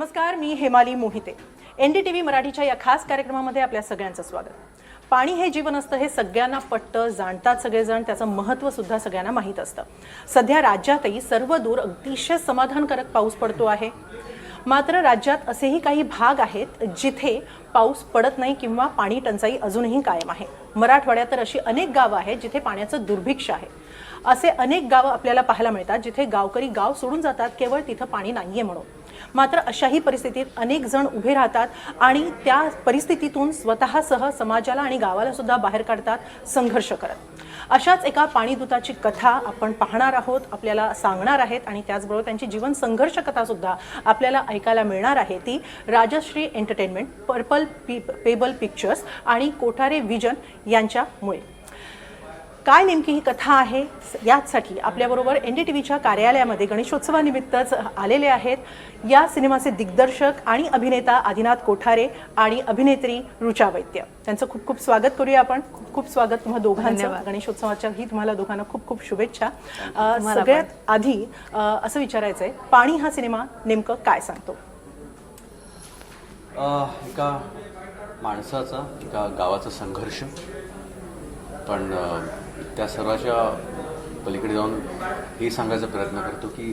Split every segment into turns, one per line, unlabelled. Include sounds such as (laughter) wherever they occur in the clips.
नमस्कार मी Hemali Mohite. N D T V मराठीच्या या खास कार्यक्रमामध्ये आपल्या सगळ्यांचं स्वागत. पाणी हे जीवन असतं हे सगळ्यांना पटतं जाणतात सगळेजण त्याचं महत्त्व सुद्धा सगळ्यांना माहीत असतं. सध्या राज्यातही सर्व दूर अतिशय समाधानकारक पाऊस पडतो आहे. मात्र राज्यात असेही काही भाग आहेत जिथे पाऊस पडत नाही किंवा पाणी टंचाई अजूनही कायम आहे. मराठवाड्यात तर अशी अनेक गावं आहेत जिथे पाण्याचं दुर्भिक्ष आहे. असे अनेक गावं आपल्याला पाहायला मिळतात जिथे गावकरी गाव सोडून जातात केवळ तिथं पाणी नाहीये म्हणून. मात्र अशाही परिस्थितीत अनेक जण उभे राहतात आणि त्या परिस्थितीतून स्वतःसह समाजाला आणि गावाला सुद्धा बाहेर काढतात संघर्ष करत. अशाच एका पाणीदूताची कथा आपण पाहणार आहोत आपल्याला सांगणार आहेत आणि त्याचबरोबर त्यांची जीवन संघर्ष कथा सुद्धा आपल्याला ऐकायला मिळणार आहे. ती Rajshri entertainment purple P pebble pictures आणि कोठारे विजन यांच्यामुळे. काय नेमकी ही कथा आहे? याचसाठी आपल्याबरोबर एन डी टी व्हीच्या कार्यालयामध्ये गणेशोत्सवानिमित्तच आलेले आहेत. या सिनेमाचे दिग्दर्शक आणि अभिनेता आदिनाथ कोठारे आणि अभिनेत्री रुचा वैद्य. त्यांचं खूप खूप स्वागत करूया आपण. खूप खूप स्वागत तुम्हा दोघांचं. गणेशोत्सवाच्या ही तुम्हाला दोघांना खूप खूप शुभेच्छा. सगळ्यात आधी असं विचारायचं आहे पाणी हा सिनेमा नेमकं काय सांगतो?
अ, एका माणसाचा एका गावाचा संघर्ष. पण त्या सर्वाच्या पलीकडे जाऊन हे सांगायचा प्रयत्न करतो की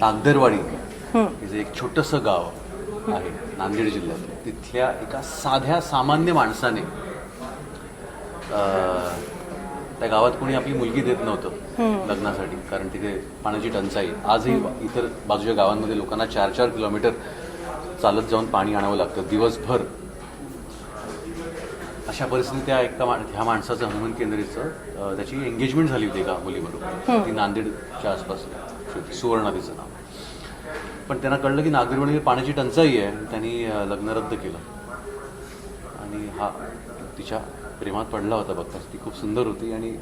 तागदरवाडी हे. जे एक छोटंसं गाव आहे नांदेड जिल्ह्यात तिथल्या एका साध्या सामान्य माणसाने अ, त्या गावात कोणी आपली मुलगी देत नव्हतं लग्नासाठी कारण तिथे पाण्याची टंचाई. आजही इतर बाजूच्या गावांमध्ये लोकांना चार चार किलोमीटर चालत जाऊन पाणी आणावं लागतं. दिवसभर अशा परिस्थितीत त्या एका मा- ह्या माणसाचं हनुमान केंद्रेचं अ, त्याची एंगेजमेंट झाली होती एका मुलीबरोबर. ती नांदेडच्या आसपास होती सुवर्णा तिचं नाव. पण त्यांना कळलं की नागरिकमध्ये पाण्याची टंचाई आहे. त्यांनी अ, लग्न रद्द केलं. आणि हा तिच्या प्रेमात पडला होता बघताच ती खूप सुंदर होती आणि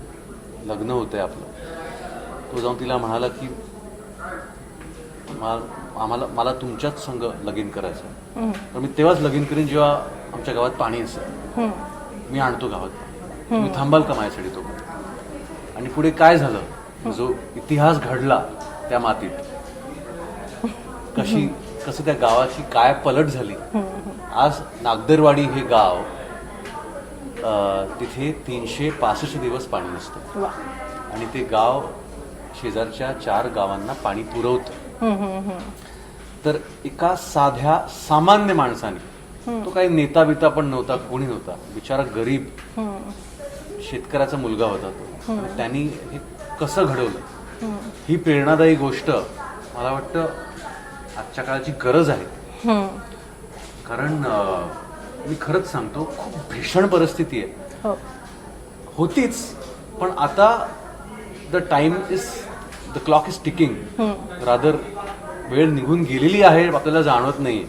लग्न होतंय आपलं. तो जाऊन तिला म्हणाला की मा- आम्हाला मला तुमच्याच संग लगीन करायचं आहे. तर मी तेव्हाच लगीन करीन जेव्हा आमच्या गावात पाणी असेल. मी आणतो गावात. तुम्ही थांबाल का माझ्यासाठी तो? आणि पुढे काय झालं? जो इतिहास घडला त्या मातीत. (laughs) कशी कसं त्या गावाची काय पलट झाली? आज नागदरवाडी हे गाव तिथे तीनशे पासष्ट दिवस पाणी नसतं. आणि ते गाव शेजारच्या चार गावांना पाणी पुरवतं. तर एका साध्या सामान्य माणसाने तो काही नेता बिता पण नव्हता कोणी नव्हता. बिचारा गरीब शेतकऱ्याचा मुलगा होता तो. त्यांनी हे कसं घडवलं? ही प्रेरणादायी गोष्ट मला वाटतं आजच्या काळाची गरज आहे. कारण मी खरंच सांगतो खूप भीषण परिस्थिती आहे.
हो.
होतीच पण आता the time is the clock is ticking rather वेळ निघून गेलेली आहे आपल्याला जाणवत नाही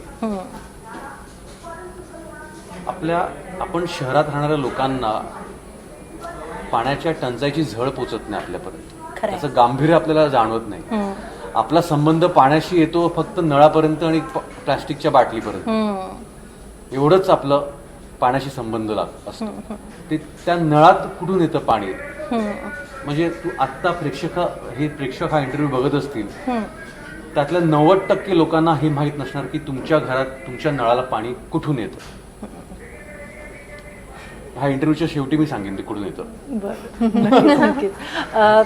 आपल्या आपण शहरात राहणाऱ्या लोकांना पाण्याच्या टंचाईची झळ पोचत नाही आपल्यापर्यंत. त्याचं गांभीर्य आपल्याला जाणवत नाही. आपला संबंध पाण्याशी येतो फक्त नळापर्यंत आणि प्लास्टिकच्या बाटलीपर्यंत. एवढंच आपलं पाण्याशी संबंध लाग असतो. ते त्या नळात कुठून येतं पाणी? म्हणजे तू आत्ता प्रेक्षक हे प्रेक्षक हा इंटरव्ह्यू बघत असतील. त्यातल्या नव्वद टक्के लोकांना हे माहीत नसणार की तुमच्या घरात तुमच्या नळाला पाणी कुठून येतं? ह्या इंटरव्ह्यूच्या शेवटी मी सांगेन ते कुठून येतं.
बरं. नक्कीच. नक्कीच अ,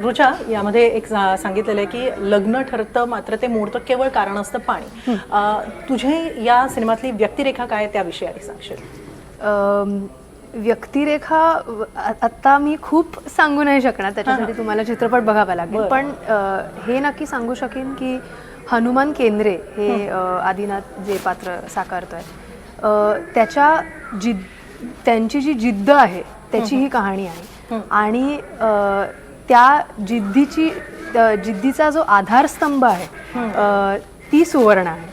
रुचा यामध्ये एक सा- सांगितलेलं आहे की लग्न ठरतं मात्र ते मोडतं केवळ कारण असतं पाणी. अ, तुझे या सिनेमातली व्यक्तिरेखा काय आहे त्याविषयी आधी सांगशील?
अम, व्यक्तिरेखा व- आ- आत्ता मी खूप सांगू नाही शकणार त्याच्यासाठी तुम्हाला चित्रपट बघावा लागेल.
बरं.
पण अ, हे नक्की सांगू शकेन की हनुमान केंद्रे हे. अ, आदिनाथ जे पात्र साकारतोय अ, त्याच्या जिद त्यांची जी जिद्द आहे त्याची ही कहाणी आहे. आणि त्या जिद्दीची जिद्दीचा जो आधारस्तंभ आहे ती सुवर्ण आहे.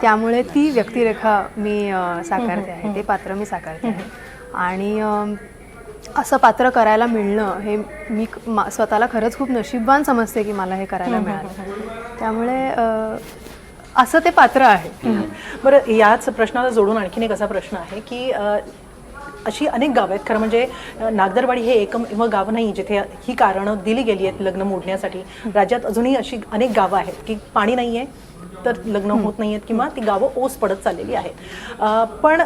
त्यामुळे ती व्यक्तिरेखा मी साकारते आहे ते पात्र मी साकारते आहे. आणि असं पात्र करायला मिळणं हे मी स्वतःला खरंच खूप नशीबवान समजते की मला हे करायला मिळालं. त्यामुळे असं ते पात्र आहे.
बरं याच प्रश्नाला जोडून आणखीन एक असा प्रश्न आहे की अशी अनेक गावं आहेत. खरं म्हणजे नागदरवाडी हे एकमेव गाव नाही जिथे ही कारणं दिली गेली आहेत लग्न मोडण्यासाठी. राज्यात अजूनही अशी अनेक गावं आहेत की पाणी नाही आहे तर लग्न होत नाही आहेत किंवा ती गावं ओस पडत चाललेली आहेत. पण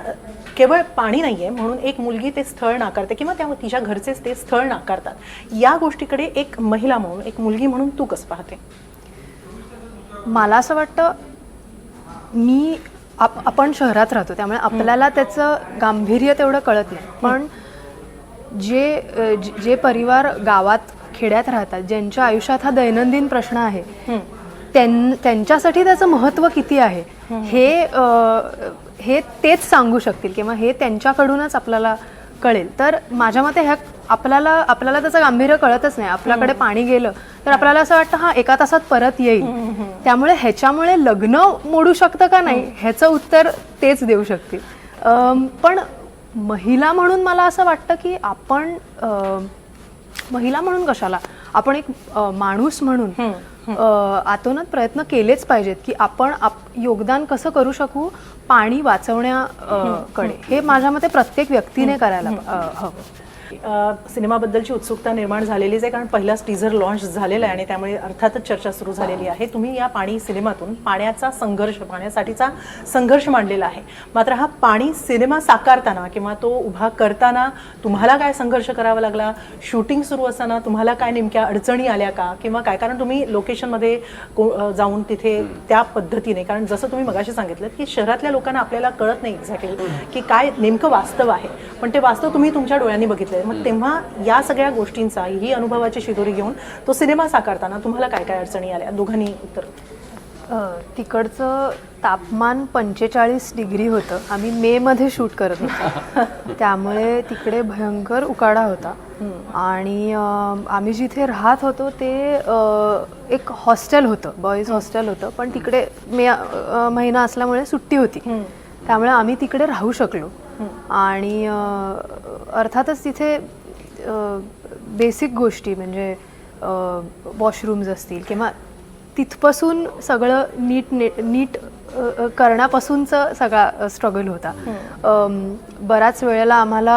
केवळ पाणी नाही आहे म्हणून एक मुलगी ते स्थळ नाकारते किंवा त्या तिच्या घरचेच ते स्थळ नाकारतात. या गोष्टीकडे एक महिला म्हणून एक मुलगी म्हणून तू कसं पाहते?
मला असं वाटतं मी आप आपण शहरात राहतो त्यामुळे आपल्याला त्याचं गांभीर्य तेवढं कळत नाही. पण जे जे- परिवार गावात खेड्यात राहतात ज्यांच्या आयुष्यात हा दैनंदिन प्रश्न आहे त्यां त्यांच्यासाठी त्याचं महत्त्व किती आहे हे हे तेच सांगू शकतील किंवा हे त्यांच्याकडूनच आपल्याला कळेल. तर माझ्या मते ह्या आपल्याला आपल्याला त्याचं गांभीर्य कळतच नाही. आपल्याकडे पाणी गेलं तर आपल्याला असं वाटतं हा एका तासात परत येईल. त्यामुळे ह्याच्यामुळे लग्न मोडू शकतं का नाही ह्याचं उत्तर तेच देऊ शकतील. पण महिला म्हणून मला असं वाटतं की आपण महिला म्हणून कशाला? आपण एक माणूस म्हणून आतोनात प्रयत्न केलेच पाहिजेत की आपण आप योगदान कसं करू शकू पाणी वाचवण्याकडे हे माझ्या मते प्रत्येक व्यक्तीने करायला हवं.
सिनेमाबद्दलची उत्सुकता निर्माण झालेलीच आहे कारण पहिलाच टीझर लॉन्च झालेला आहे आणि त्यामुळे अर्थातच चर्चा सुरू झालेली आहे. तुम्ही या पाणी सिनेमातून पाण्याचा संघर्ष पाण्यासाठीचा संघर्ष मांडलेला आहे. मात्र हा पाणी सिनेमा साकारताना किंवा तो उभा करताना तुम्हाला काय संघर्ष करावा लागला? शूटिंग सुरू असताना तुम्हाला काय नेमक्या अडचणी आल्या का? किंवा काय? कारण तुम्ही लोकेशनमध्ये जाऊन तिथे त्या पद्धतीने कारण जसं तुम्ही मगाशी सांगितलं की शहरातल्या लोकांना आपल्याला कळत नाही एक्झॅक्टली की काय नेमकं वास्तव आहे. पण ते वास्तव तुम्ही तुमच्या डोळ्यांनी बघितलंय मग तेव्हा या सगळ्या गोष्टींचा ही अनुभवाची शिदोरी घेऊन तो सिनेमा साकारताना तुम्हाला काय काय अडचणी आल्या? दोघांनी उत्तर.
तिकडचं तापमान पंचेचाळीस डिग्री होतं. आम्ही मे मध्ये शूट करत होतो. (laughs) त्यामुळे तिकडे भयंकर उकाडा होता. आणि आम्ही जिथे राहत होतो ते एक हॉस्टेल होतं. बॉईज हॉस्टेल होतं. पण तिकडे मे महिना असल्यामुळे सुट्टी होती. त्यामुळे आम्ही तिकडे राहू शकलो. आणि अर्थातच तिथे बेसिक गोष्टी म्हणजे वॉशरूम्स असतील किंवा तिथपासून सगळं नीट नीट नीट करण्यापासूनचं सगळा स्ट्रगल होता. बऱ्याच वेळेला आम्हाला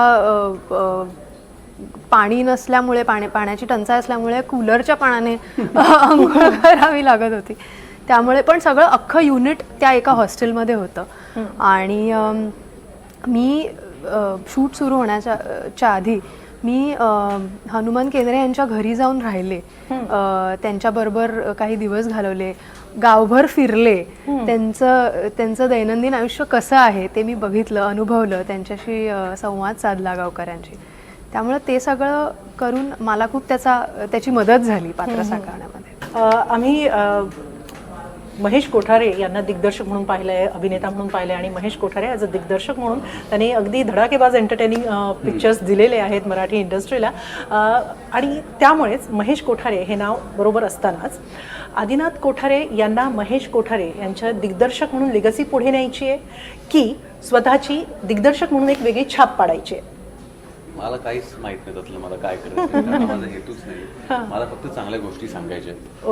पाणी नसल्यामुळे पाणी पाण्याची टंचाई असल्यामुळे कूलरच्या पाण्याने (laughs) आंघोळ करावी लागत होती. त्यामुळे पण सगळं अख्खं युनिट त्या एका हॉस्टेलमध्ये होतं. आणि मी शूट सुरू होण्याच्या च्या आधी मी हनुमान केंद्रे यांच्या घरी जाऊन राहिले. त्यांच्याबरोबर काही दिवस घालवले. गावभर फिरले. त्यांचं त्यांचं दैनंदिन आयुष्य कसं आहे ते मी बघितलं अनुभवलं त्यांच्याशी संवाद साधला गावकऱ्यांशी. त्यामुळे ते सगळं करून मला खूप त्याचा त्याची मदत झाली पात्र साकारण्यामध्ये.
आम्ही महेश कोठारे यांना दिग्दर्शक म्हणून पाहिलं आहे अभिनेता म्हणून पाहिलं आहे आणि महेश कोठारे ॲज अ दिग्दर्शक म्हणून त्यांनी अगदी धडाकेबाज एंटरटेनिंग पिक्चर्स दिलेले आहेत मराठी इंडस्ट्रीला आणि त्यामुळेच महेश कोठारे हे नाव बरोबर असतानाच आदिनाथ कोठारे यांना महेश कोठारे यांच्या दिग्दर्शक म्हणून लिगसी पुढे न्यायची आहे की स्वतःची दिग्दर्शक म्हणून एक वेगळी छाप पाडायची आहे.
मला काहीच माहीत नाही त्यातलं मला काय करायचं माझा हेतूच नाही. मला फक्त चांगल्या गोष्टी सांगायच्या आहेत.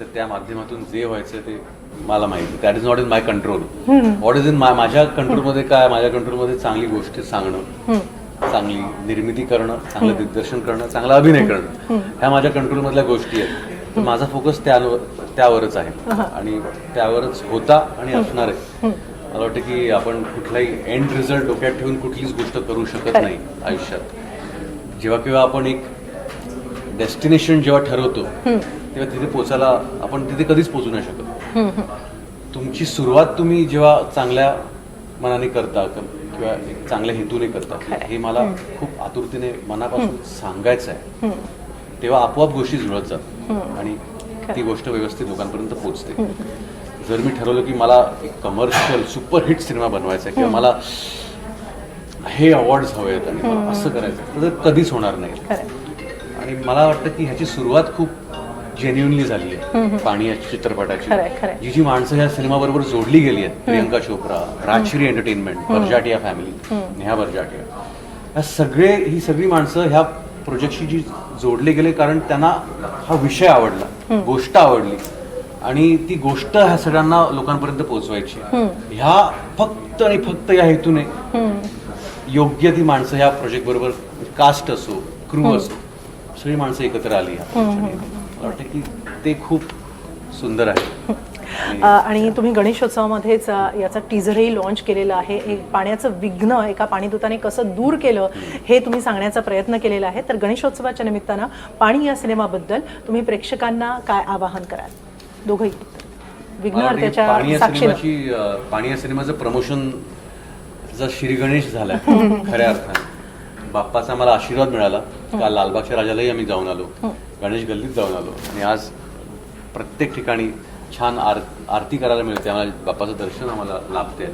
तर त्या माध्यमातून जे व्हायचं ते मला माहिती that is not in my control what is in माझ्या कंट्रोलमध्ये काय? माझ्या कंट्रोलमध्ये चांगली गोष्टी सांगणं. चांगली निर्मिती करणं चांगलं दिग्दर्शन करणं चांगला अभिनय करणं. ह्या माझ्या कंट्रोलमधल्या गोष्टी आहेत. तर माझा फोकस त्यावर त्यावरच आहे. आणि त्यावरच होता आणि असणार आहे. मला वाटतं की आपण कुठलाही एंड रिझल्ट डोक्यात ठेवून कुठलीच गोष्ट करू शकत नाही आयुष्यात. जेव्हा केव्हा आपण एक डेस्टिनेशन जेव्हा ठरवतो तेव्हा तिथे पोचायला आपण तिथे कधीच पोचू नाही शकत. तुमची सुरुवात तुम्ही जेव्हा चांगल्या मनाने करता किंवा एक चांगल्या हेतूने करता हे मला खूप आतुरतेने मनापासून सांगायचं आहे. तेव्हा आपोआप गोष्टी जुळत जातात आणि ती गोष्ट व्यवस्थित लोकांपर्यंत पोहोचते जर मी ठरवलं की मला एक कमर्शियल सुपरहिट सिनेमा बनवायचा आहे किंवा मला हे अवॉर्ड्स हवे आहेत आणि मला असं करायचं तर कधीच होणार नाही. आणि मला वाटतं की ह्याची सुरुवात खूप जेन्युनली झाली आहे. पाणी या चित्रपटाची. जी जी माणसं ह्या सिनेमाबरोबर जोडली गेली आहेत प्रियंका चोप्रा राजश्री एंटरटेनमेंट बर्जाटिया फॅमिली नेहा बर्जाटिया. ह्या सगळे ही सगळी माणसं ह्या प्रोजेक्टशी जी जोडले गेले कारण त्यांना हा विषय आवडला गोष्ट आवडली. आणि ती गोष्ट ह्या सगळ्यांना लोकांपर्यंत पोहोचवायची. ह्या फक्त आणि फक्त या हेतूने योग्य ती माणसं ह्या प्रोजेक्ट बरोबर कास्ट असो क्रू असो सगळी माणसं एकत्र आली. मला वाटतं की ते खूप सुंदर आहे.
आणि तुम्ही गणेशोत्सवामध्येच याचा टीझरही लॉन्च केलेला आहे. एक पाण्याचं विघ्न एका पाणीदूताने कसं दूर केलं हे तुम्ही सांगण्याचा प्रयत्न केलेला आहे. तर गणेशोत्सवाच्या निमित्तानं पाणी या सिनेमाबद्दल तुम्ही प्रेक्षकांना काय आवाहन कराल? दोघंही.
मला
विघ्न
वाटतं की पाणी
त्याच्या
या
साक्षीनं.
सिनेमाची अं, पाणी या सिनेमाचं प्रमोशन श्री गणेश झालाय खऱ्या अर्थाने. बाप्पाचा मला आशीर्वाद मिळाला. काल लालबागच्या राजालाही आम्ही जाऊन आलो. गणेश गल्लीत जाऊन आलो. आणि आज प्रत्येक ठिकाणी छान आर आरती करायला मिळते. आम्हाला बाप्पाचं दर्शन आम्हाला लाभते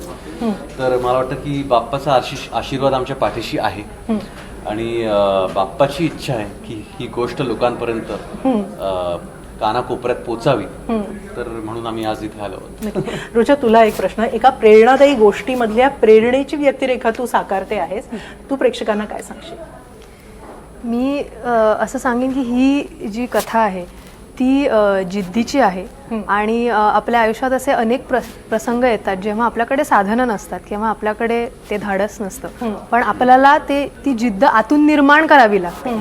तर मला वाटतं की बाप्पाचा आशिष आशीर्वाद आमच्या पाठीशी आहे. आणि अं, बाप्पाची इच्छा आहे की ही गोष्ट लोकांपर्यंत अं, कानाकोपऱ्यात पोचावी. तर म्हणून आम्ही आज इथे आलो.
रुचा तुला एक प्रश्न. एका प्रेरणादायी गोष्टीमधल्या प्रेरणेची व्यक्तिरेखा तू साकारते आहेस. तू प्रेक्षकांना काय सांगशील?
मी असं सांगेन की ही जी कथा आहे ती जिद्दीची आहे. आणि आपल्या आयुष्यात असे अनेक प्र प्रसंग येतात जेव्हा आपल्याकडे साधनं नसतात किंवा आपल्याकडे ते धाडस नसतं. पण आपल्याला ते ती जिद्द आतून निर्माण करावी लागते.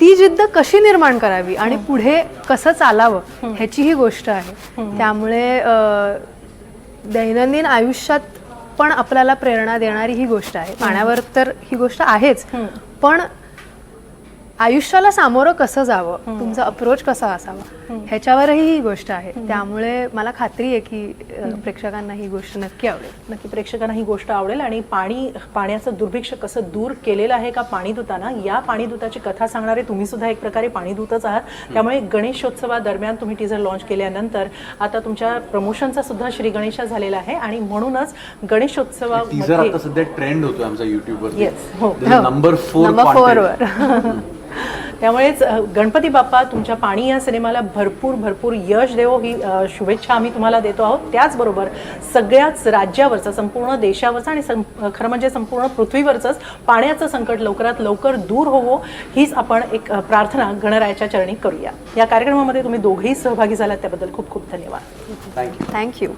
ती जिद्द कशी निर्माण करावी आणि पुढे कसं चालावं ह्याची ही गोष्ट आहे. त्यामुळे दैनंदिन आयुष्यात पण आपल्याला प्रेरणा देणारी ही गोष्ट आहे. पाण्यावर तर ही गोष्ट आहेच. पण आयुष्याला सामोरं कसं जावं? तुमचा अप्रोच कसा असावा? ह्याच्यावरही ही गोष्ट आहे. त्यामुळे मला खात्री आहे की प्रेक्षकांना ही गोष्ट नक्की आवडेल.
नक्की प्रेक्षकांना ही गोष्ट आवडेल आणि पाणी पाण्याचं दुर्भिक्ष कसं दूर केलेलं आहे का पाणीदूतानं या पाणीदूताची कथा सांगणारे तुम्ही सुद्धा एक प्रकारे पाणीदूतच आहात. त्यामुळे गणेशोत्सवादरम्यान तुम्ही टीझर लॉन्च केल्यानंतर आता तुमच्या प्रमोशनचा सुद्धा श्री गणेशा झालेला आहे आणि म्हणूनच
टीझर आता सध्या ट्रेंड होतोय आमचा युट्यूबवर
हो.
नंबर फोर
नंबर फोर वर.
त्यामुळेच गणपती बाप्पा तुमच्या पाणी या सिनेमाला भरपूर भरपूर यश देवो ही शुभेच्छा आम्ही तुम्हाला देतो आहोत. त्याचबरोबर सगळ्याच राज्यावरचं संपूर्ण देशावरचं आणि खरं म्हणजे संपूर्ण पृथ्वीवरचंच पाण्याचं संकट लवकरात लवकर दूर होवो हीच आपण एक प्रार्थना गणरायाच्या चरणी करूया. या कार्यक्रमामध्ये तुम्ही दोघेही सहभागी झालात त्याबद्दल खूप खूप धन्यवाद.
Thank you
thank you